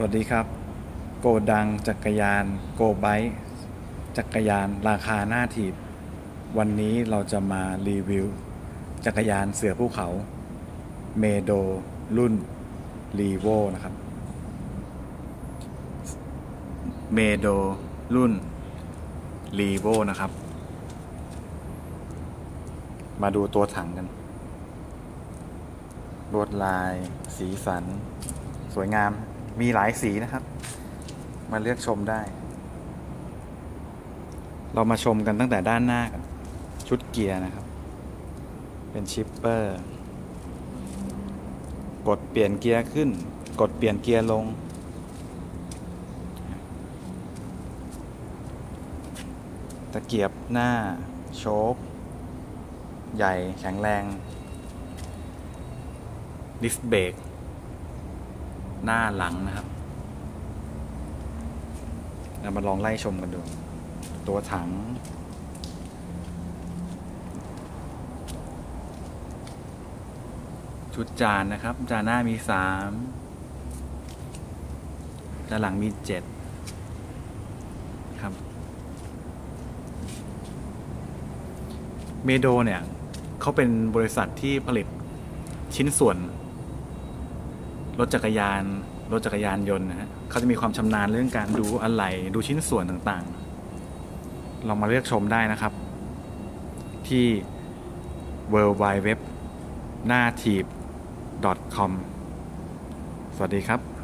สวัสดีครับ โกดังจักรยาน โกไบจักรยานราคาหน้าถีบ วันนี้เราจะมารีวิว จักรยานเสือภูเขา เมโด รุ่นรีโวนะครับ เมโด รุ่นรีโวนะครับ มาดูตัวถังกันลวดลายสีสัน สวยงาม มีหลายสีนะครับ มาเลือกชมได้ เรามาชมกันตั้งแต่ด้านหน้ากันชุดเกียร์นะครับ เป็นชิปเปอร์ กดเปลี่ยนเกียร์ขึ้น กดเปลี่ยนเกียร์ลง ตะเกียบหน้า โชคใหญ่แข็งแรง ดิสเบรก หน้าหลังนะครับเรามาลองไล่ชมกันดู ตัวถัง ชุดจานนะครับ จานหน้ามีสามจานหลังมีเจ็ดครับ เมโดเนี่ย เขาเป็นบริษัทที่ผลิตชิ้นส่วน รถจักรยาน รถจักรยานยนต์นะฮะเขาจะมีความชำนาญเรื่องการดูอะไหล่ดูชิ้นส่วนต่างๆ ลองมาเลือกชมได้นะครับ ที่ w w w หน้าทีบ .com สวัสดีครับ